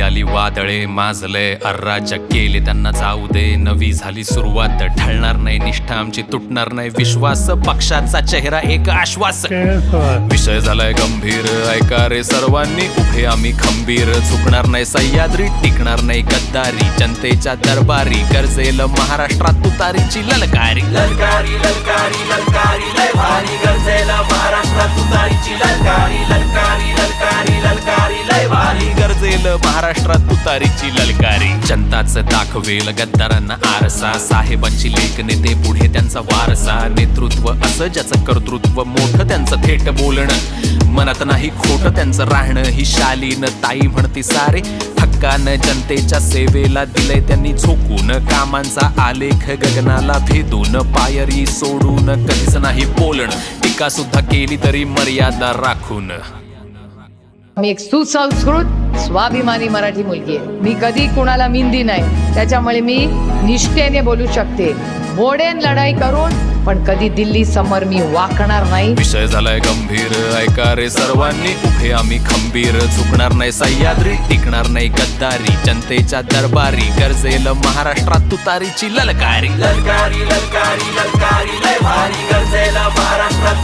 आली वादळे माजले अर्राज्य केले त्यांना जाऊ दे. नवी झाली सुरुवात ढळणार नाही निष्ठा आमची तुटणार नाही. विश्वास पक्षाचा चेहरा एक आश्वास. विषय झालाय गंभीर ऐका रे सर्वांनी उभे आम्ही खंबीर. झुकणार नाही सह्याद्री टिकणार नाही गद्दारी. जनतेच्या दरबारी गरजेल महाराष्ट्रात तुतारीची ललकारी. ललकारी ललकारी ललकारी लय भारी. गरजेला महाराष्ट्रात तुतारीची ललकारी. भारी महाराष्ट्रात तुतारीची ललकारी. जनताच दाखवेल गद्दारांना आरसा. साहेबांची लेख नेते पुढे त्यांचा वारसा. नेतृत्व असं ज्याचं कर्तृत्व मोठं त्यांचं थेट बोलणं. मनात नाही खोटं त्यांचं राहणं. ही शालीन ताई म्हणते सारे हक्कानं जनतेच्या सेवेला दिलंय त्यांनी झोकून. कामांचा आलेख गगनाला भेदून. पायरी सोडून कधीच नाही बोलणं. टीका सुद्धा केली तरी मर्यादा राखून. मी एक सुसंस्कृत स्वाभिमानी मराठी मुलगी आहे. मी कधी कुणाला मिंदी नाही. त्याच्यामुळे मी निष्ठेने बोलू शकते. मोडेन लढाई करून पण कधी दिल्ली समोर मी वाकणार नाही. विषय झालाय गंभीर ऐका रे सर्वांनी. उभे आम्ही खंबीर झुकणार नाही सह्याद्री टिकणार नाही गद्दारी. जनतेच्या दरबारी गरजेल महाराष्ट्रात तुतारीची ललकारी. ललकारी ललकारी ललकारी लय भारी. गरजेला महाराष्ट्रात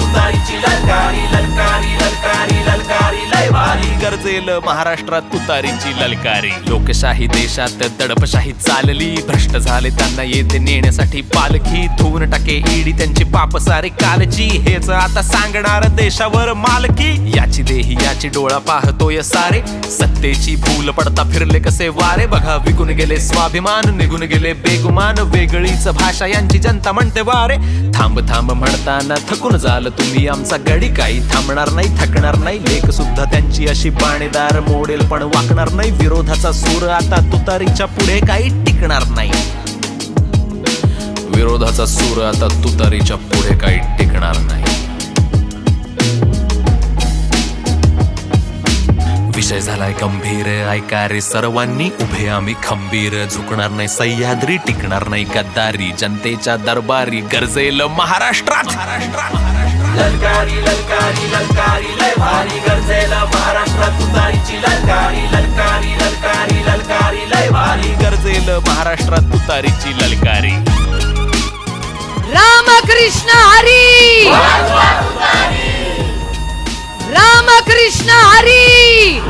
असेल महाराष्ट्रात तुतारीची ललकारी. लोकशाही देशात दडपशाही चालली. भ्रष्ट झाले त्यांना येथे नेण्यासाठी पालखी. धुवून टाके ईडी त्यांची पाप सारे कालची. हेच आता सांगणार देशावर मालकी. याची देही याची डोळा पाहतोय सारे. सत्तेची भूल पडता फिरले कसे वारे? बघा विकून गेले स्वाभिमान निघून गेले बेगुमान. वेगळीच भाषा यांची जनता म्हणते वारे. थांब थांब म्हणताना थकून जाल तुम्ही आमचा गडी. काही थांबणार नाही थकणार नाही. लेख सुद्धा त्यांची अशी पाणीदार मोडेल पण वाकणार नाही. विरोधाचा सूर आता तुतारीच्या पुढे काही टिकणार नाही. विरोधाचा सूर आता तुतारीच्या पुढे काही टिकणार झालाय गंभीर. ऐका रे सर्वांनी. उभे आम्ही खंबीर. झुकणार नाही सह्याद्री टिकणार नाही गद्दारी. जनतेच्या दरबारी गरजेल महाराष्ट्रात. ललकारी ललकारी ललकारी लय भारी गरजेला महाराष्ट्रात. तुतारीची ललकारी ललकारी ललकारी ललकारी लय भारी गरजेल महाराष्ट्रात. तुतारीची ललकारी. रामकृष्ण हरी! रामकृष्ण हरी